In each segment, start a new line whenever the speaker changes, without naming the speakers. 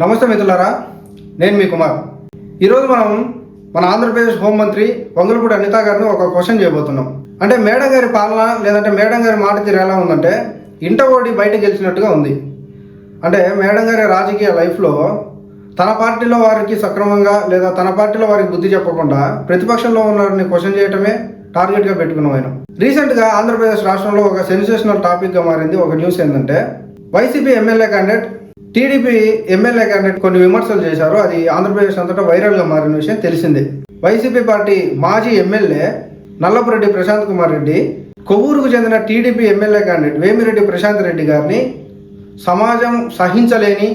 నమస్తే మిత్రులారా నేను మీ కుమార్. ఈరోజు మనం మన ఆంధ్రప్రదేశ్ హోంమంత్రి వంగులపూడి అనితా గారిని ఒక క్వశ్చన్ చేయబోతున్నాం. అంటే మేడం గారి పాలన లేదంటే మేడం గారి మాట తీరు ఎలా ఉందంటే ఇంట ఓడి బయట గెలిచినట్టుగా ఉంది. అంటే మేడం గారి రాజకీయ లైఫ్లో తన పార్టీలో వారికి సక్రమంగా లేదా తన పార్టీలో వారికి బుద్ధి చెప్పకుండా ప్రతిపక్షంలో ఉన్నవారిని క్వశ్చన్ చేయటమే టార్గెట్గా పెట్టుకున్నాం ఆయన. రీసెంట్గా ఆంధ్రప్రదేశ్ రాష్ట్రంలో ఒక సెన్సేషనల్ టాపిక్గా మారింది ఒక న్యూస్ ఏంటంటే YCP MLA candidate TDP MLA candidate కొన్ని విమర్శలు చేశారు. అది ఆంధ్రప్రదేశ్ అంతటా వైరల్గా మారిన విషయం తెలిసిందే. వైసీపీ పార్టీ మాజీ ఎమ్మెల్యే నల్లపురెడ్డి ప్రశాంత్ కుమార్ రెడ్డి కొవ్వూరుకు చెందిన TDP MLA candidate Vemireddy Prashanth Reddy గారిని సమాజం సహించలేని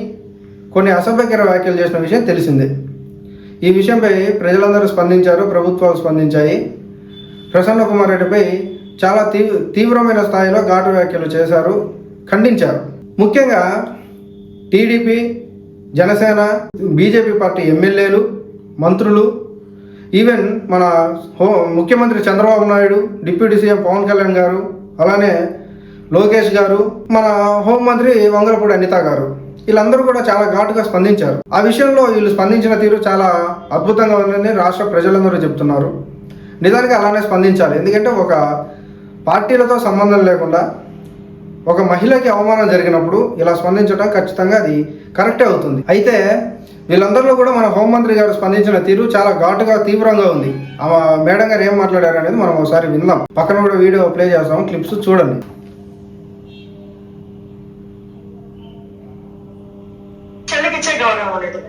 కొన్ని అసభ్యకర వ్యాఖ్యలు చేసిన విషయం తెలిసిందే. ఈ విషయంపై ప్రజలందరూ స్పందించారు ప్రభుత్వాలు స్పందించాయి. ప్రసన్న కుమార్ రెడ్డిపై చాలా తీవ్ర తీవ్రమైన స్థాయిలో ఘాటు వ్యాఖ్యలు చేశారు ఖండించారు. ముఖ్యంగా టీడీపీ జనసేన బీజేపీ పార్టీ ఎమ్మెల్యేలు మంత్రులు ఈవెన్ మన హో ముఖ్యమంత్రి చంద్రబాబు నాయుడు డిప్యూటీ సీఎం పవన్ కళ్యాణ్ గారు అలానే లోకేష్ గారు మన హోంమంత్రి వంగలపూడి అనిత గారు. వీళ్ళందరూ కూడా చాలా ఘాటుగా స్పందించారు. ఆ విషయంలో వీళ్ళు స్పందించిన తీరు చాలా అద్భుతంగా ఉందని రాష్ట్ర ప్రజలందరూ చెప్తున్నారు నిజానికి అలానే స్పందించాలి. ఎందుకంటే ఒక పార్టీలతో సంబంధం లేకుండా ఒక మహిళకి అవమానం జరిగినప్పుడు ఇలా స్పందించడం ఖచ్చితంగా అది కరెక్టే అవుతుంది. అయితే వీళ్ళందరిలో కూడా మన హోంమంత్రి గారు స్పందించిన తీరు చాలా ఘాటుగా తీవ్రంగా ఉంది. ఆ మేడం గారు ఏం మాట్లాడారు అనేది మనం ఒకసారి విందాం. పక్కన కూడా వీడియో ప్లే చేస్తాం క్లిప్స్ చూడండి.
చెల్లికిచ్చే గౌరవం లేదు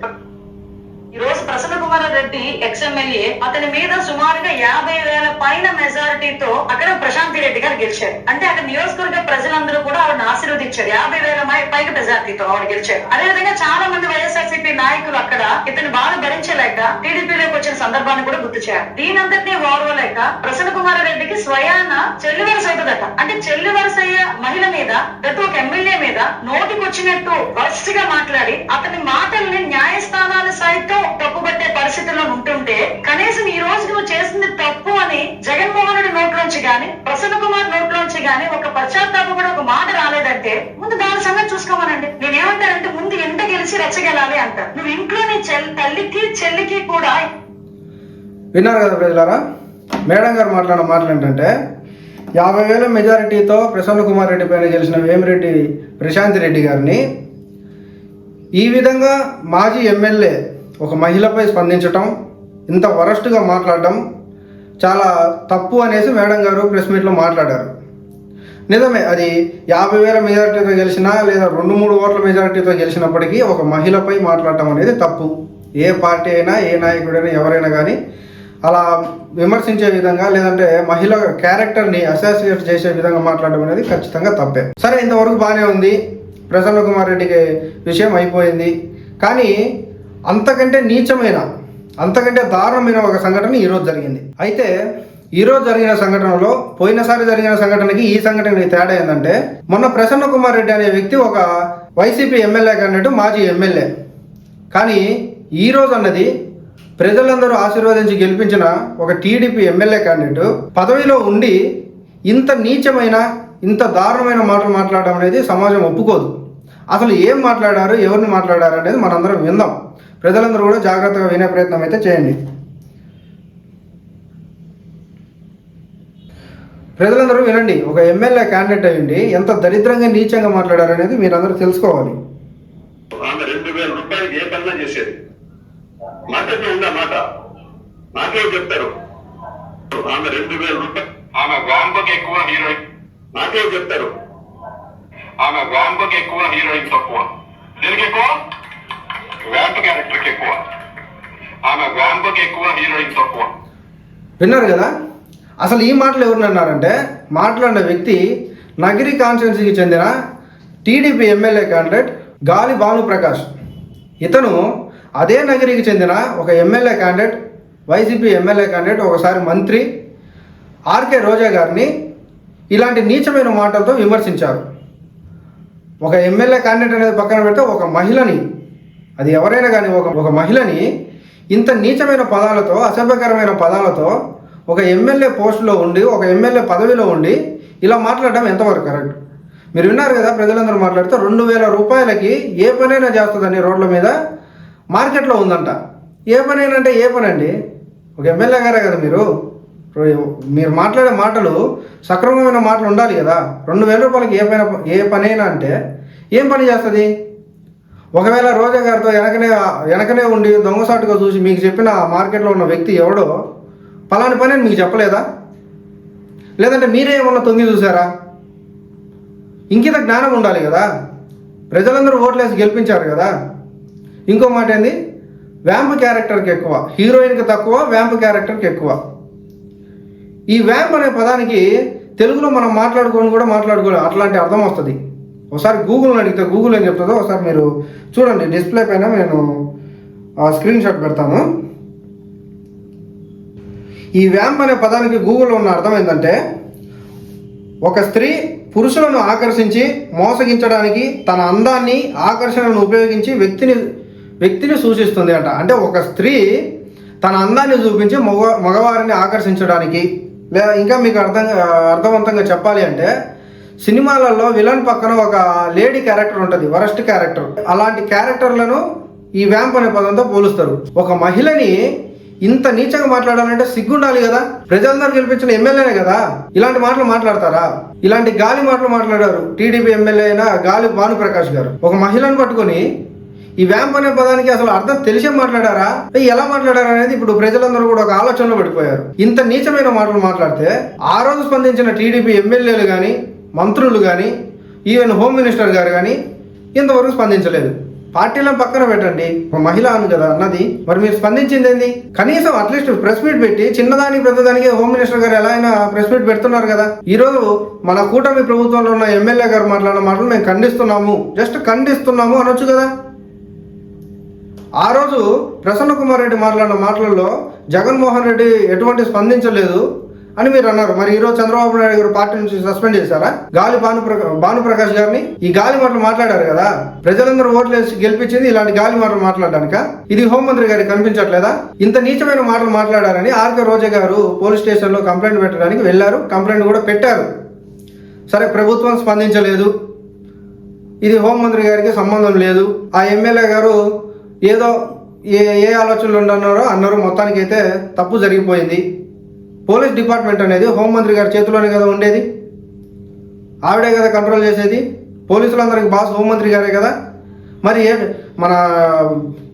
ప్రసన్న కుమార్ రెడ్డి ఎక్స్ఎమ్మెల్యే అతని మీద సుమారుగా యాభై వేల పైన మెజారిటీతో అక్కడ ప్రశాంతి రెడ్డి గారు గెలిచారు. అంటే అక్కడ నియోజకవర్గ ప్రజలందరూ కూడా ఆవిడని ఆశీర్వదించారు. యాభై వేల మై- పైగా మెజారిటీతో ఆవిడ గెలిచారు. అదేవిధంగా చాలా మంది వైఎస్ఆర్సీపీ నాయకులు అక్కడ ఇతని బాధ భరించలేక టీడీపీలోకి వచ్చిన సందర్భాన్ని కూడా గుర్తు చేయాలి. దీనంతటినీ ఓర్వలేక ప్రసన్న కుమార్ రెడ్డికి స్వయాన చెల్లి వరుస అవుతుందట అంటే చెల్లి వరుస అయ్యే మహిళ మీద ప్రతి ఒక్క ఎమ్మెల్యే మీద నోటికి వచ్చినట్టు గా మాట్లాడి అతని మాటల్ని న్యాయ సైతం తప్పుపట్టే పరిస్థితిలో ఉంటుంటే కనీసం ఈ రోజు నువ్వు చేసింది తప్పు అని జగన్మోహన్ రెడ్డి నోట్లోంచి గాని ప్రసన్న కుమార్ నోట్లోంచి గాని ఒక పశ్చాత్తాపం కూడా ఒక మాట రాలేదంటే ముందు దాని సంగతి చూసుకోమనండి. నేనేమంటానంటే ముందు ఎంత గెలిచి రెచ్చగెలాలి అంటారు. నువ్వు ఇంట్లో నీ తల్లికి చెల్లికి కూడా
విన్నారు కదా ప్రజలారా మేడం గారు మాట్లాడిన మాటలు ఏంటంటే యాభై వేల మెజారిటీతో ప్రసన్న కుమార్ రెడ్డి పైన గెలిచిన వేమిరెడ్డి ప్రశాంత్ రెడ్డి గారిని ఈ విధంగా మాజీ ఎమ్మెల్యే ఒక మహిళపై స్పందించటం ఇంత వరస్ట్గా మాట్లాడడం చాలా తప్పు అనేసి మేడం గారు ప్రెస్ మీట్లో మాట్లాడారు. నిజమే అది యాభై వేల మెజారిటీతో గెలిచినా లేదా రెండు మూడు ఓట్ల మెజారిటీతో గెలిచినప్పటికీ ఒక మహిళపై మాట్లాడటం అనేది తప్పు. ఏ పార్టీ అయినా ఏ నాయకుడైనా ఎవరైనా కానీ అలా విమర్శించే విధంగా లేదంటే మహిళ క్యారెక్టర్ని అసోసియేట్ చేసే విధంగా మాట్లాడడం అనేది ఖచ్చితంగా తప్పే. సరే ఇంతవరకు బాగానే ఉంది. ప్రసన్న కుమార్ రెడ్డికి విషయం అయిపోయింది. కానీ అంతకంటే నీచమైన అంతకంటే దారుణమైన ఒక సంఘటన ఈరోజు జరిగింది. అయితే ఈరోజు జరిగిన సంఘటనలో పోయినసారి జరిగిన సంఘటనకి ఈ సంఘటనకి తేడా ఏంటంటే మొన్న ప్రసన్న కుమార్ రెడ్డి అనే వ్యక్తి ఒక వైసీపీ ఎమ్మెల్యే కన్నట్టు మాజీ ఎమ్మెల్యే. కానీ ఈ రోజు అన్నది ప్రజలందరూ ఆశీర్వదించి గెలిపించిన ఒక టీడీపీ ఎమ్మెల్యే క్యాండిడేట్ పదవిలో ఉండి ఇంత నీచమైన ఇంత దారుణమైన మాటలు మాట్లాడడం అనేది సమాజం ఒప్పుకోదు. అసలు ఏం మాట్లాడారు ఎవరిని మాట్లాడారు అనేది మనందరం విందాం. ప్రజలందరూ కూడా జాగ్రత్తగా వినే ప్రయత్నం అయితే చేయండి. ప్రజలందరూ వినండి ఒక ఎమ్మెల్యే క్యాండిడేట్ అయ్యండి ఎంత దరిద్రంగా నీచంగా మాట్లాడారు అనేది మీరందరూ తెలుసుకోవాలి.
ఆమె రెండు వేల రూపాయలకి ఏ పనులు చేసేది? మాటల్లో ఉందా మాట? నాకేం చెప్తారు. ఆమె రెండు వేల రూపాయలు.
ఆమె వాంబకి ఎక్కువ హీరోయిన్.
నాకేం చెప్తారు.
ఆమె వాంబకి ఎక్కువ హీరోయిన్ తక్కువ. దీనికి ఎక్కువ వ్యాంప్ క్యారెక్టర్కి ఎక్కువ ఎక్కువ హీరోయిన్ తక్కువ.
విన్నారు కదా? అసలు ఈ మాటలు ఎవరు అన్నారంటే మాట్లాడిన వ్యక్తి నగిరి కాన్స్టిట్యున్సీకి చెందిన టీడీపీ ఎమ్మెల్యే క్యాండిడేట్ గాలి భానుప్రకాష్. ఇతను అదే నగిరికి చెందిన ఒక MLA candidate YCP MLA candidate ఒకసారి మంత్రి ఆర్కే రోజా గారిని ఇలాంటి నీచమైన మాటలతో విమర్శించారు. ఒక ఎమ్మెల్యే క్యాండిడేట్ అనేది పక్కన పెడితే ఒక మహిళని అది ఎవరైనా కానీ ఒక ఒక మహిళని ఇంత నీచమైన పదాలతో అసభ్యకరమైన పదాలతో ఒక ఎమ్మెల్యే పోస్టులో ఉండి ఒక ఎమ్మెల్యే పదవిలో ఉండి ఇలా మాట్లాడడం ఎంతవరకు కరెక్ట్? మీరు విన్నారు కదా ప్రజలందరూ మాట్లాడితే రెండు వేల రూపాయలకి ఏ పనైనా చేస్తుందని రోడ్ల మీద? మార్కెట్లో ఉందంట. ఏ పనైనా అంటే ఏ పని అండి ఒక ఎమ్మెల్యే గారే కదా మీరు? మీరు మాట్లాడే మాటలు సక్రమమైన మాటలు ఉండాలి కదా. రెండు వేల రూపాయలకి ఏ పైన ఏ పనైనా అంటే ఏం పని చేస్తుంది? ఒకవేళ రోజా గారితో వెనకనే వెనకనే ఉండి దొంగసాటుగా చూసి మీకు చెప్పిన మార్కెట్లో ఉన్న వ్యక్తి ఎవడో పలాని పని అని మీకు చెప్పలేదా? లేదంటే మీరే ఏమన్నా తొంగి చూసారా? ఇంకిత జ్ఞానం ఉండాలి కదా. ప్రజలందరూ ఓట్లేసి గెలిపించారు కదా. ఇంకో మాట ఏంది? వ్యాంప్ క్యారెక్టర్కి ఎక్కువ హీరోయిన్కి తక్కువ వ్యాంప్ క్యారెక్టర్కి ఎక్కువ. ఈ వ్యాంప్ అనే పదానికి తెలుగులో మనం మాట్లాడుకొని కూడా మాట్లాడుకోవాలి అట్లాంటి అర్థం వస్తుంది. ఒకసారి గూగుల్ని అడిగితే గూగుల్ ఏం చెప్తుందో ఒకసారి మీరు చూడండి. డిస్ప్లే పైన నేను స్క్రీన్ షాట్ పెడతాను. ఈ వ్యాంప్ అనే పదానికి గూగుల్లో ఉన్న అర్థం ఏంటంటే ఒక స్త్రీ పురుషులను ఆకర్షించి మోసగించడానికి తన అందాన్ని ఆకర్షణను ఉపయోగించి వ్యక్తిని వ్యక్తిని సూచిస్తుంది అంట. అంటే ఒక స్త్రీ తన అందాన్ని చూపించి మగ మగవారిని ఆకర్షించడానికి. లేదా ఇంకా మీకు అర్థం అర్థవంతంగా చెప్పాలి అంటే సినిమాలలో విలన్ పక్కన ఒక లేడీ క్యారెక్టర్ ఉంటుంది వరస్ట్ క్యారెక్టర్. అలాంటి క్యారెక్టర్లను ఈ వ్యాంప్ అనే పదంతో పోలుస్తారు. ఒక మహిళని ఇంత నీచంగా మాట్లాడాలంటే సిగ్గుండాలి కదా? ప్రజలందరూ గెలిపించిన ఎమ్మెల్యేనే కదా? ఇలాంటి మాటలు మాట్లాడతారా? ఇలాంటి గాలి మాటలు మాట్లాడారు టీడీపీ ఎమ్మెల్యే అయిన గాలి భానుప్రకాష్ గారు. ఒక మహిళను పట్టుకొని ఈ వ్యాంప్ అనే పదానికి అసలు అర్థం తెలిసే మాట్లాడారా? ఎలా మాట్లాడారా అనేది ఇప్పుడు ప్రజలందరూ కూడా ఒక ఆలోచనలో పడిపోయారు. ఇంత నీచమైన మాటలు మాట్లాడితే ఆ రోజు స్పందించిన టీడీపీ ఎమ్మెల్యేలు కానీ మంత్రులు కానీ ఈవెన్ హోమ్ మినిస్టర్ గారు కానీ ఇంతవరకు స్పందించలేదు. పార్టీలను పక్కన పెట్టండి. ఒక మహిళ అని కదా అన్నది. మరి మీరు స్పందించింది ఏంది? కనీసం అట్లీస్ట్ ప్రెస్ మీట్ పెట్టి చిన్నదానికి పెద్దదానికి హోమ్ మినిస్టర్ గారు ఎలా అయినా ప్రెస్ మీట్ పెడుతున్నారు కదా. ఈ రోజు మన కూటమి ప్రభుత్వంలో ఉన్న ఎమ్మెల్యే గారు మాట్లాడిన మాటలు మేము ఖండిస్తున్నాము. జస్ట్ ఖండిస్తున్నాము అనొచ్చు కదా. ఆ రోజు ప్రసన్న కుమార్ రెడ్డి మాట్లాడిన మాటలలో జగన్మోహన్ రెడ్డి ఎటువంటి స్పందించలేదు. అని మీరు అన్నారు. మరి ఈరోజు చంద్రబాబు నాయుడు గారు పార్టీ నుంచి సస్పెండ్ చేశారా? గాలి భాను ప్రకాష్ గారిని? ఈ గాలి మాటలు మాట్లాడారు కదా. ప్రజలందరూ ఓట్లు వేసి గెలిపించింది ఇలాంటి గాలి మాటలు మాట్లాడడానిక? ఇది హోంమంత్రి గారికి కనిపించట్లేదా? ఇంత నీచమైన మాటలు మాట్లాడారని ఆర్కే రోజా గారు పోలీస్ స్టేషన్లో కంప్లైంట్ పెట్టడానికి వెళ్ళారు. కంప్లైంట్ కూడా పెట్టారు. సరే ప్రభుత్వం స్పందించలేదు. ఇది హోంమంత్రి గారికి సంబంధం లేదు. ఆ ఎమ్మెల్యే గారు ఏదో ఏ ఏ ఆలోచనలు ఉండన్నారో అన్నారు. మొత్తానికైతే తప్పు జరిగిపోయింది. పోలీస్ డిపార్ట్మెంట్ అనేది హోంమంత్రి గారి చేతిలోనే కదా ఉండేది? ఆవిడే కదా కంట్రోల్ చేసేది? పోలీసులందరికి బాస్ హోంమంత్రి గారే కదా? మరి ఏ మన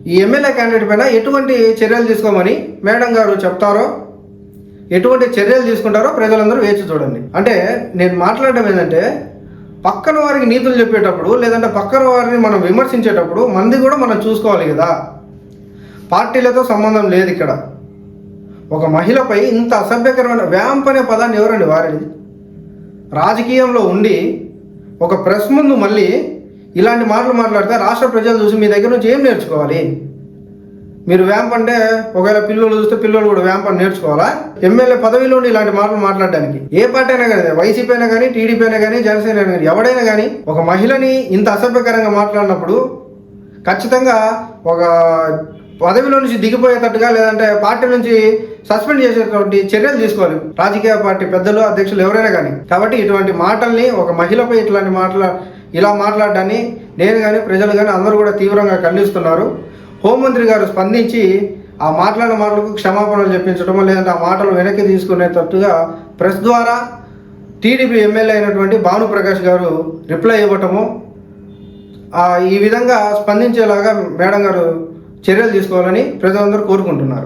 ఈ ఎమ్మెల్యే క్యాండిడేట్ పైన ఎటువంటి చర్యలు తీసుకోమని మేడం గారు చెప్తారో? ఎటువంటి చర్యలు తీసుకుంటారో ప్రజలందరూ వేచి చూడండి. అంటే నేను మాట్లాడడం ఏంటంటే పక్కన వారికి నీతులు చెప్పేటప్పుడు లేదంటే పక్కన వారిని మనం విమర్శించేటప్పుడు మంది కూడా మనం చూసుకోవాలి కదా. పార్టీలతో సంబంధం లేదు ఇక్కడ. ఒక మహిళపై ఇంత అసభ్యకరమైన వ్యాంప్ అనే పదాన్ని ఎవరండి వారేది? రాజకీయంలో ఉండి ఒక ప్రెస్ ముందు మళ్ళీ ఇలాంటి మాటలు మాట్లాడితే రాష్ట్ర ప్రజలు చూసి మీ దగ్గర నుంచి ఏం నేర్చుకోవాలి? మీరు వ్యాంప్ అంటే ఒకవేళ పిల్లలు చూస్తే పిల్లలు కూడా వ్యాంప్ అని నేర్చుకోవాలా? ఎమ్మెల్యే పదవిలో ఉండి ఇలాంటి మాటలు మాట్లాడడానికి ఏ పార్టీ అయినా కానీ వైసీపీ అయినా కానీ టీడీపీ అయినా కానీ జనసేన అయినా కానీ ఎవడైనా కానీ ఒక మహిళని ఇంత అసభ్యకరంగా మాట్లాడినప్పుడు ఖచ్చితంగా ఒక పదవిలో నుంచి దిగిపోయేటట్టుగా లేదంటే పార్టీ నుంచి సస్పెండ్ చేసేటువంటి చర్యలు తీసుకోవాలి. రాజకీయ పార్టీ పెద్దలు అధ్యక్షులు ఎవరైనా కానీ. కాబట్టి ఇటువంటి మాటల్ని ఒక మహిళపై ఇట్లాంటి మాటల ఇలా మాట్లాడడాన్ని నేను కానీ ప్రజలు కానీ అందరూ కూడా తీవ్రంగా ఖండిస్తున్నారు. హోంమంత్రి గారు స్పందించి ఆ మాట్లాడిన మాటలకు క్షమాపణలు చెప్పించడమో లేదంటే ఆ మాటలు వెనక్కి తీసుకునేటట్టుగా ప్రెస్ ద్వారా టీడీపీ ఎమ్మెల్యే అయినటువంటి భానుప్రకాష్ గారు రిప్లై ఇవ్వటము ఈ విధంగా స్పందించేలాగా మేడం గారు చర్యలు తీసుకోవాలని ప్రజలందరూ కోరుకుంటున్నారు.